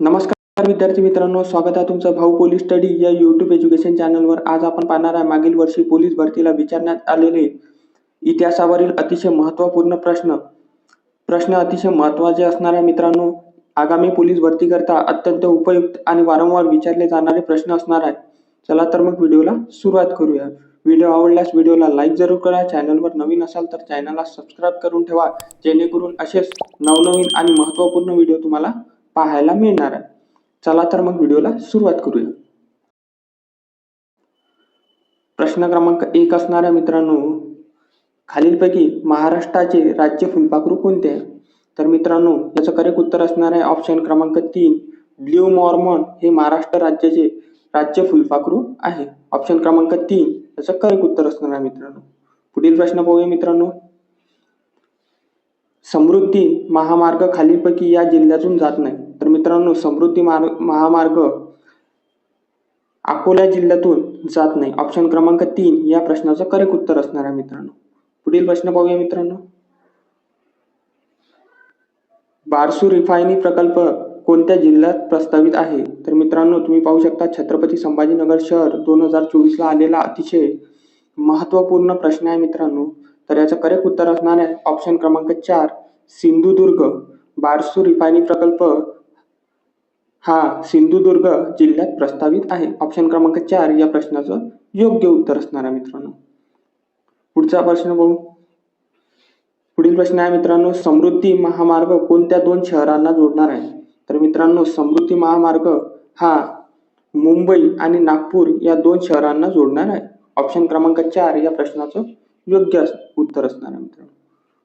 नमस्कार विद्यार्थी मित्रांनो स्वागत आहे तुमचं भाऊ पोलीस स्टडी या यूट्यूब एज्युकेशन चॅनलवर आज आपण पाहणार आहे मागील वर्षी पोलीस भरतीला विचारण्यात आलेले इतिहासावरील अतिशय महत्त्वपूर्ण प्रश्न. प्रश्न अतिशय महत्त्वाचे असणाऱ्या मित्रांनो. आगामी पोलीस भरतीकरता अत्यंत उपयुक्त आणि वारंवार विचारले जाणारे प्रश्न असणार आहे. चला तर मग व्हिडिओला सुरुवात करूया. व्हिडिओ आवडल्यास व्हिडिओला लाईक जरूर करा. चॅनलवर नवीन असाल तर चॅनलला सबस्क्राईब करून ठेवा. जेणेकरून असेच नवनवीन आणि महत्त्वपूर्ण व्हिडिओ तुम्हाला पाहायला मिळणार आहे. चला तर मग व्हिडिओला सुरुवात करूया. प्रश्न क्रमांक एक असणाऱ्या मित्रांनो. खालीलपैकी महाराष्ट्राचे राज्य फुलपाखरू कोणते आहे? तर मित्रांनो याचं करेक्ट उत्तर असणार आहे ऑप्शन क्रमांक तीन. ब्ल्यू मॉर्मॉन हे महाराष्ट्र राज्याचे राज्य फुलपाखरू आहे. ऑप्शन क्रमांक तीन याचं करेक्ट उत्तर असणार आहे मित्रांनो. पुढील प्रश्न पाहूया मित्रांनो. समृद्धी महामार्ग खालीलपैकी या जिल्ह्यातून जात नाही. मित्रांनो समृद्धी मार्ग महामार्ग अकोला जिल्ह्यातून जात नाही. ऑप्शन क्रमांक तीन या प्रश्नाचं करेक्ट उत्तर असणार आहे मित्रांनो. पुढील प्रश्न पाहूया मित्रांनो. बारसू रिफायनी प्रकल्प कोणत्या जिल्ह्यात प्रस्तावित आहे? तर मित्रांनो तुम्ही पाहू शकता छत्रपती संभाजीनगर शहर दोन हजार चोवीसला आलेला अतिशय महत्त्वपूर्ण प्रश्न आहे मित्रांनो. तर याचं करेक्ट उत्तर असणार आहे. ऑप्शन क्रमांक चार सिंधुदुर्ग. बारसू रिफायनी प्रकल्प हा सिंधुदुर्ग जिल्ह्यात प्रस्तावित आहे. ऑप्शन क्रमांक चार या प्रश्नाचं योग्य उत्तर असणार आहे मित्रांनो. पुढचा प्रश्न पाहू पुढील प्रश्न आहे मित्रांनो समृद्धी महामार्ग कोणत्या दोन शहरांना जोडणार आहे? तर मित्रांनो समृद्धी महामार्ग हा मुंबई आणि नागपूर या दोन शहरांना जोडणार आहे. ऑप्शन क्रमांक चार या प्रश्नाचं योग्य उत्तर असणार आहे मित्रांनो.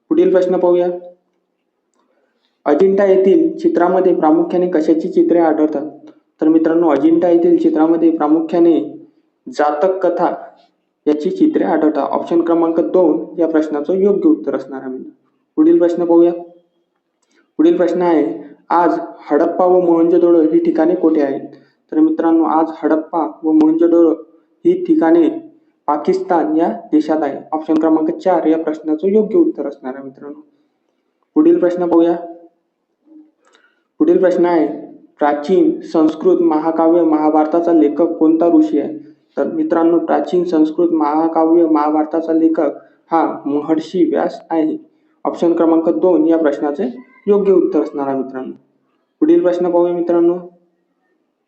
पुढील प्रश्न पाहूया. अजिंठा येथील चित्रामध्ये प्रामुख्याने कशाची चित्रे आढळतात? तर मित्रांनो अजिंठा येथील चित्रामध्ये प्रामुख्याने जातक कथा याची चित्रे आढळतात. ऑप्शन क्रमांक दोन या प्रश्नाचं योग्य उत्तर असणार आहे पुढील प्रश्न पाहूया. पुढील प्रश्न आहे आज हडप्पा व मोहंजोदडो ही ठिकाणे कुठे आहेत? तर मित्रांनो आज हडप्पा व मोहंजोदडो ही ठिकाणे पाकिस्तान या देशात आहे. ऑप्शन क्रमांक चार या प्रश्नाचं योग्य उत्तर असणार आहे मित्रांनो. पुढील प्रश्न पाहूया. पुढील प्रश्न आहे प्राचीन संस्कृत महाकाव्य महाभारताचा लेखक कोणता ऋषी आहे? तर मित्रांनो प्राचीन संस्कृत महाकाव्य महाभारताचा लेखक हा महर्षी व्यास आहे. ऑप्शन क्रमांक दोन या प्रश्नाचे योग्य उत्तर असणार आहे मित्रांनो. पुढील प्रश्न पाहूया मित्रांनो.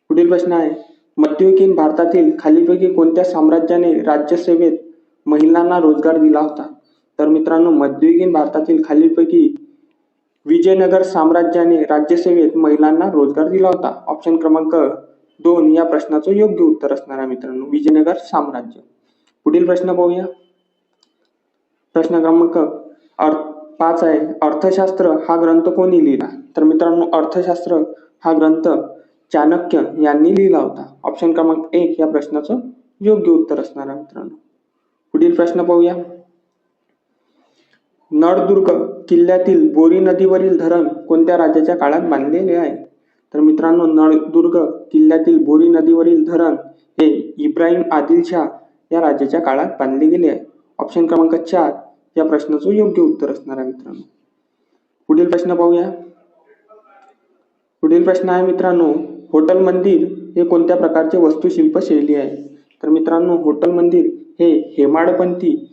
पुढील प्रश्न आहे मध्ययुगीन भारतातील खालीलपैकी कोणत्या साम्राज्याने राज्यसेवेत महिलांना रोजगार दिला होता? तर मित्रांनो मध्ययुगीन भारतातील खालीलपैकी विजयनगर साम्राज्याने राज्यसेवेत महिलांना रोजगार दिला होता. ऑप्शन क्रमांक दोन या प्रश्नाचं योग्य उत्तर असणार आहे मित्रांनो विजयनगर साम्राज्य. पुढील प्रश्न पाहूया. प्रश्न क्रमांक अर्थ पाच आहे. अर्थशास्त्र हा ग्रंथ कोणी लिहिला? तर मित्रांनो अर्थशास्त्र हा ग्रंथ चाणक्य यांनी लिहिला होता. ऑप्शन क्रमांक एक या प्रश्नाचं योग्य उत्तर असणार आहे मित्रांनो. पुढील प्रश्न पाहूया. नळदुर्ग किल्ल्यातील बोरी नदीवरील धरण कोणत्या राज्याच्या काळात बांधलेले आहे? तर मित्रांनो नळदुर्ग किल्ल्यातील बोरी नदीवरील धरण हे इब्राहिम आदिलशाह या राज्याच्या काळात बांधले गेले आहे. ऑप्शन क्रमांक चार या प्रश्नाचं योग्य उत्तर असणार आहे मित्रांनो. पुढील प्रश्न पाहूया. पुढील प्रश्न आहे मित्रांनो होटल मंदिर हे कोणत्या प्रकारचे वास्तुशिल्प शैली आहे? तर मित्रांनो हॉटेल मंदिर हे हेमाडपंथी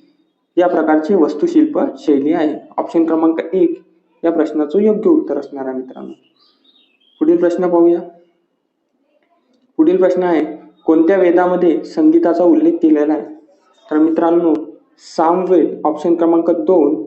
या प्रकारची वास्तुशिल्प शैली आहे. ऑप्शन क्रमांक एक या प्रश्नाचं योग्य उत्तर असणार आहे मित्रांनो. पुढील प्रश्न पाहूया. पुढील प्रश्न आहे कोणत्या वेदामध्ये संगीताचा उल्लेख केलेला आहे? तर मित्रांनो सामवेद ऑप्शन क्रमांक दोन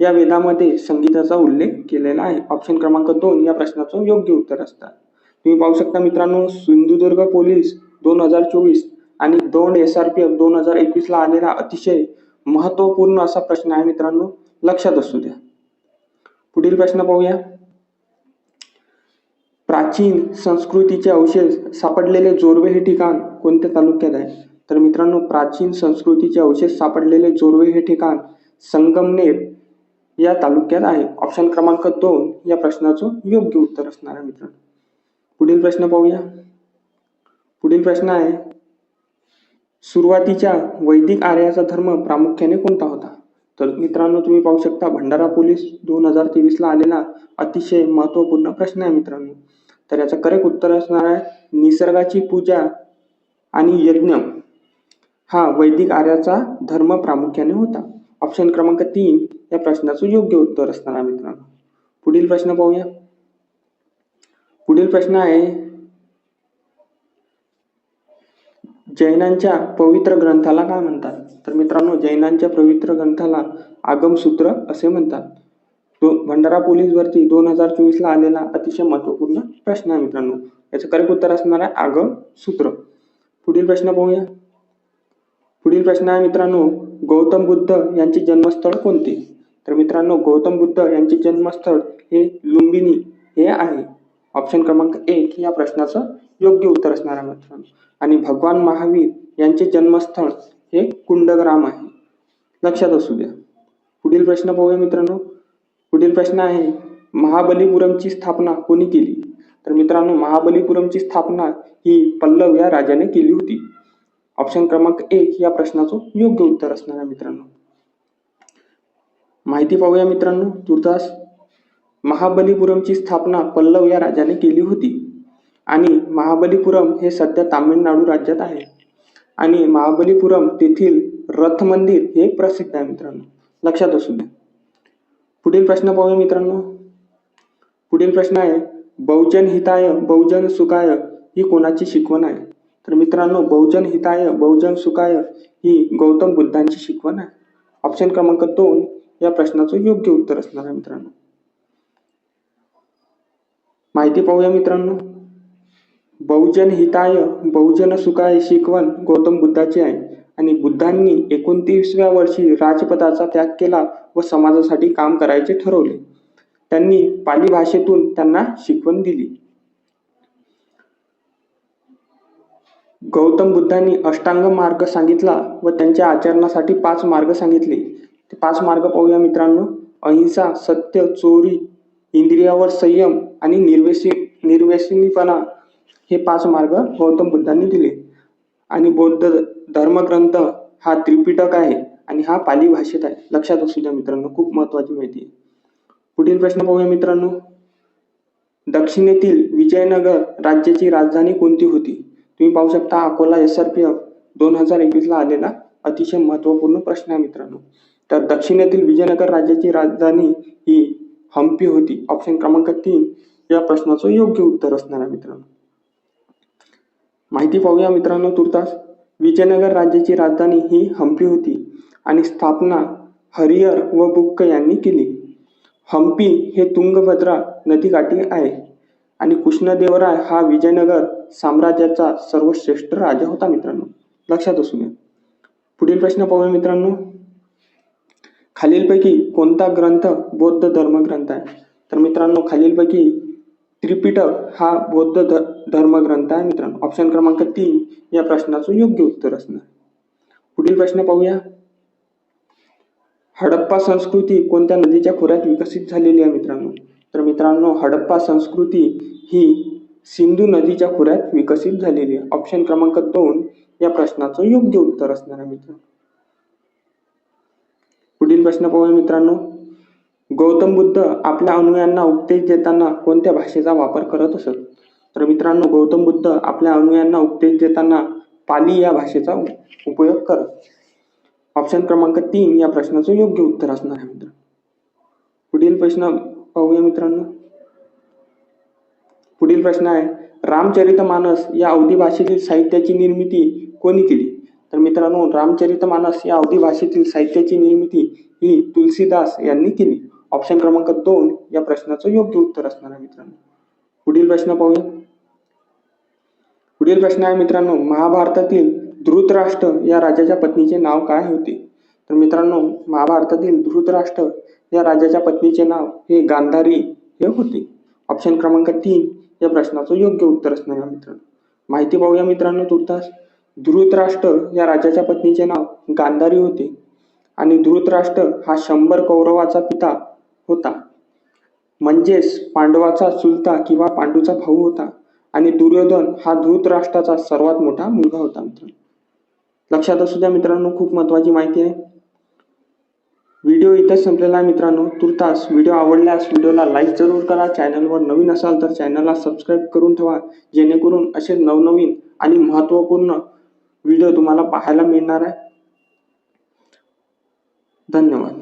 या वेदामध्ये संगीताचा उल्लेख केलेला आहे. ऑप्शन क्रमांक दोन या प्रश्नाचं योग्य उत्तर असतात. तुम्ही पाहू शकता मित्रांनो सिंधुदुर्ग पोलीस दोन हजार चोवीस आणि दोन एस आर पी एफ दोन हजार एकवीसला आलेला अतिशय महत्त्वपूर्ण असा प्रश्न आहे मित्रांनो लक्षात असू द्या. पुढील प्रश्न पाहूया. प्राचीन संस्कृतीचे अवशेष सापडलेले जोरवे हे ठिकाण कोणत्या तालुक्यात आहे? तर मित्रांनो प्राचीन संस्कृतीचे अवशेष सापडलेले जोरवे हे ठिकाण संगमनेर या तालुक्यात आहे. ऑप्शन क्रमांक दोन या प्रश्नाचं योग्य उत्तर असणार आहे मित्रांनो. पुढील प्रश्न पाहूया. पुढील प्रश्न आहे सुरुवातीच्या वैदिक आर्याचा धर्म प्रामुख्याने कोणता होता? तर मित्रांनो तुम्ही पाहू शकता भंडारा पोलीस दोन हजार तेवीसला आलेला अतिशय महत्त्वपूर्ण प्रश्न आहे मित्रांनो. तर याचं करेक्ट उत्तर असणार आहे निसर्गाची पूजा आणि यज्ञ हा वैदिक आर्याचा धर्म प्रामुख्याने होता. ऑप्शन क्रमांक तीन या प्रश्नाचं योग्य उत्तर असणार आहे मित्रांनो. पुढील प्रश्न पाहूया. पुढील प्रश्न आहे जैनांच्या पवित्र ग्रंथाला काय म्हणतात? तर मित्रांनो जैनांच्या पवित्र ग्रंथाला आगमसूत्र असे म्हणतात. तो भंडारा पोलीस भरती दोन हजार चोवीसला आलेला अतिशय महत्त्वपूर्ण प्रश्न आहे मित्रांनो. याचं करेक्ट उत्तर असणार आहे आगम सूत्र पुढील प्रश्न पाहूया. पुढील प्रश्न आहे मित्रांनो गौतम बुद्ध यांचे जन्मस्थळ कोणते? तर मित्रांनो गौतम बुद्ध यांचे जन्मस्थळ हे लुंबिनी हे आहे. ऑप्शन क्रमांक एक या प्रश्नाचं योग्य उत्तर असणार आहे मित्रांनो. आणि भगवान महावीर यांचे जन्मस्थळ हे कुंडग्राम आहे. लक्षात असू द्या. पुढील प्रश्न पाहूया मित्रांनो. पुढील प्रश्न आहे महाबलीपुरमची स्थापना कोणी केली? तर मित्रांनो महाबलीपुरमची स्थापना ही पल्लव या राजाने केली होती. ऑप्शन क्रमांक एक या प्रश्नाचं योग्य उत्तर असणार आहे मित्रांनो. माहिती पाहूया मित्रांनो तुर्तास महाबलीपुरमची स्थापना पल्लव या राजाने केली होती. आणि महाबलीपुरम हे सध्या तामिळनाडू राज्यात आहे. आणि महाबलीपुरम तेथील रथ मंदिर हे प्रसिद्ध आहे मित्रांनो. लक्षात असू द्या. पुढील प्रश्न पाहूया मित्रांनो. पुढील प्रश्न आहे बहुजन हिताय बहुजन सुखाय ही कोणाची शिकवण आहे? तर मित्रांनो बहुजन हिताय बहुजन सुखाय ही गौतम बुद्धांची शिकवण आहे. ऑप्शन क्रमांक दोन या प्रश्नाचं योग्य उत्तर असणार आहे मित्रांनो. माहिती पाहूया मित्रांनो. बहुजन हिताय बहुजन सुखाय शिकवण गौतम बुद्धाची आहे. आणि बुद्धांनी एकोणतीसव्या वर्षी राजपदाचा त्याग केला व समाजासाठी काम करायचे ठरवले. त्यांनी पाली भाषेतून त्यांना शिकवण दिली. गौतम बुद्धांनी अष्टांग मार्ग सांगितला व त्यांच्या आचरणासाठी पाच मार्ग सांगितले. ते पाच मार्ग पाहूया मित्रांनो. अहिंसा सत्य चोरी इंद्रियावर संयम आणि निर्वेशी निर्व्यसनीपणा हे पाच मार्ग गौतम बुद्धांनी दिले. आणि बौद्ध धर्मग्रंथ हा त्रिपिटक आहे आणि हा पाली भाषेत आहे. लक्षात असू द्या मित्रांनो खूप महत्वाची माहिती आहे. पुढील प्रश्न पाहूया मित्रांनो. दक्षिणेतील विजयनगर राज्याची राजधानी कोणती होती? तुम्ही पाहू शकता Akola S R P F दोन हजार एकवीसला आलेला अतिशय महत्त्वपूर्ण प्रश्न आहे मित्रांनो. तर दक्षिणेतील विजयनगर राज्याची राजधानी ही हम्पी होती. ऑप्शन क्रमांक तीन. या प्रश्नाचं योग्य उत्तर असणार आहे मित्रांनो. माहिती पाहूया मित्रांनो तुर्तास. विजयनगर राज्याची राजधानी ही हम्पी होती आणि स्थापना हरिहर व बुक्क यांनी केली. हम्पी हे तुंगभद्रा नदीकाठी आहे आणि कृष्णदेवराय हा विजयनगर साम्राज्याचा सर्वश्रेष्ठ राजा होता मित्रांनो. लक्षात असू द्या पुढील प्रश्न पाहूया मित्रांनो. खालीलपैकी कोणता ग्रंथ बौद्ध धर्मग्रंथ आहे? तर मित्रांनो खालीलपैकी त्रिपिटक हा बौद्ध धर्मग्रंथ आहे मित्रांनो. ऑप्शन क्रमांक तीन या प्रश्नाचं योग्य उत्तर असणार. पुढील प्रश्न पाहूया. हडप्पा संस्कृती कोणत्या नदीच्या खोऱ्यात विकसित झालेली आहे मित्रांनो? तर मित्रांनो हडप्पा संस्कृती ही सिंधू नदीच्या खोऱ्यात विकसित झालेली आहे. ऑप्शन क्रमांक दोन या प्रश्नाचं योग्य उत्तर असणार आहे मित्रांनो. प्रश्न पाहूया मित्रांनो. गौतम बुद्ध आपल्या अनुयांना उपदेश देताना कोणत्या भाषेचा वापर करत असत? तर मित्रांनो गौतम बुद्ध आपल्या अनुयांना उपदेश देताना पाली या भाषेचा उपयोग करत. ऑप्शन क्रमांक तीन या प्रश्नाचं योग्य उत्तर असणार आहे मित्र पुढील प्रश्न पाहूया मित्रांनो. पुढील प्रश्न आहे रामचरितमानस या अवधी भाषेतील साहित्याची निर्मिती कोणी केली? तर मित्रांनो रामचरितमानस या अवधी भाषेतील साहित्याची निर्मिती ही तुलसीदास यांनी केली. ऑप्शन क्रमांक दोन या प्रश्नाचं योग्य उत्तर असणार आहे मित्रांनो. पुढील प्रश्न पाहूया. पुढील प्रश्न आहे मित्रांनो महाभारतातील धृतराष्ट्र या राजाच्या पत्नीचे नाव काय होते? तर मित्रांनो महाभारतातील धृतराष्ट्र या राजाच्या पत्नीचे नाव हे गांधारी हे होते. ऑप्शन क्रमांक तीन या प्रश्नाचं योग्य उत्तर असणार आहे मित्रांनो. माहिती पाहूया मित्रांनो तुर्तास. धृतराष्ट्र या राजाच्या पत्नीचे नाव गांधारी होते. आणि धृतराष्ट्र हा शंभर कौरवाचा पिता होता. म्हणजेच पांडवाचा चुलता किंवा पांडूचा भाऊ होता. आणि दुर्योधन हा धृतराष्ट्राचा सर्वात मोठा मुलगा होता मित्रांनो. लक्षात असू द्या मित्रांनो खूप महत्वाची माहिती आहे. व्हिडिओ इथेच संपलेला आहे मित्रांनो. तुर्तास व्हिडिओ आवडल्यास व्हिडिओला लाईक जरूर करा. चॅनलवर नवीन असाल तर चॅनलला सबस्क्राईब करून ठेवा. जेणेकरून असे नवनवीन आणि महत्त्वपूर्ण व्हिडिओ तुम्हाला पाहायला मिळणार आहे. धन्यवाद.